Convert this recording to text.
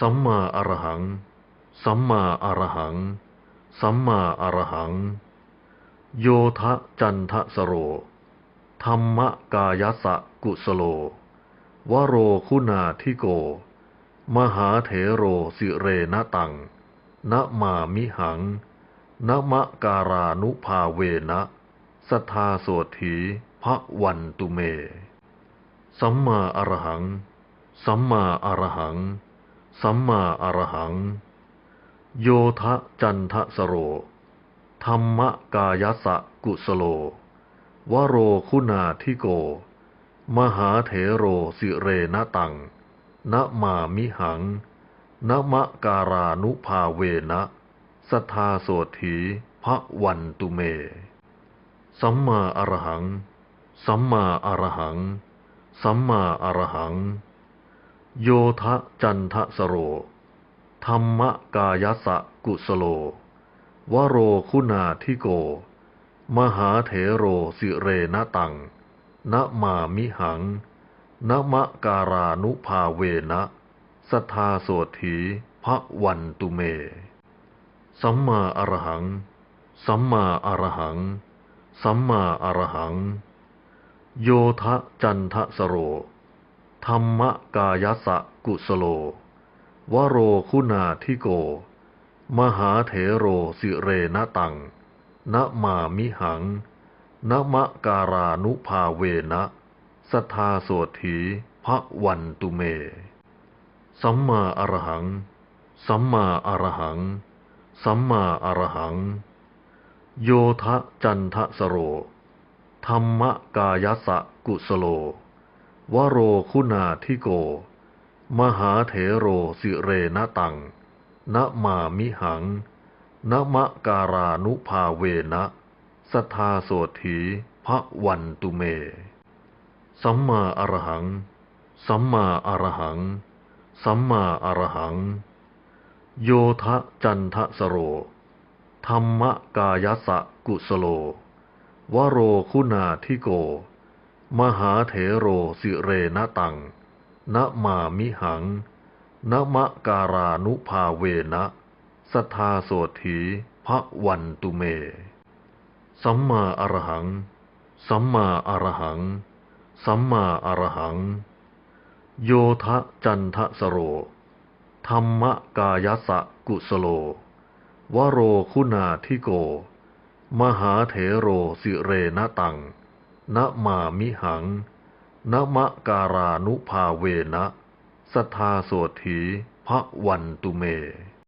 สัมมาอรหัง สัมมาอรหัง สัมมาอรหัง โยทะจันทสโร ธรรมกายสะกุสโล วโรคุณาธิโก มหาเถโรสิเรนตัง นะมามิหังนะมะการานุภาเวนะสัทธาโสถีพระวันตุเม สัมมาอรหัง สัมมาอรหัง สัมมาอรหัง โยทะจันทสโร ธรรมกายสะกุสโล วโรคุณาธิโก มหาเถโรสิเรนตังนะมามิหังนะมะการานุภาเวนะสัทธาโสถีพระวันตุเม สัมมาอรหัง สัมมาอรหัง สัมมาอรหัง โยทะจันทสโร ธรรมกายสะกุสโล วโรคุณาธิโก มหาเถโรสิเรนตัง นะมามิหังนะมะการานุภาเวนะสทาโสถีพระวันตุเม สัมมาอรหัง สัมมาอรหัง สัมมาอรหัง โยทะจันทสโร ธรรมกายสะกุสโล วโรคุณาธิโก มหาเถโรสิเรนตังนะมามิหังนะมะการานุภาเวนะสทาโสถีพระวันตุเม สัมมาอรหัง สัมมาอรหัง สัมมาอรหัง โยทะจันทสโร ธรรมกายสะกุสโล วโรคุณาธิโก มหาเถโรสิเรนตังนะมามิหังนะมะการานุภาเวนะสัทธาโสถีพระวันตุเม สัมมาอรหัง สัมมาอรหัง สัมมาอรหัง โยทะจันทสโร ธรรมกายสะกุสโล วโรคุณาธิโก มหาเถโรสิเรนตังนะมามิหังนะมะการานุภาเวนะสทธาโสถีพระวันตุเม สัมมาอรหัง สัมมาอรหัง สัมมาอรหัง โยทะจันทสโร ธรรมกายสะกุสโล วโรคุณาธิโก มหาเถโรสิเรนตัง นะมามิหังนะมะการานุภาเวนะสทาโสถีพระวันตุเม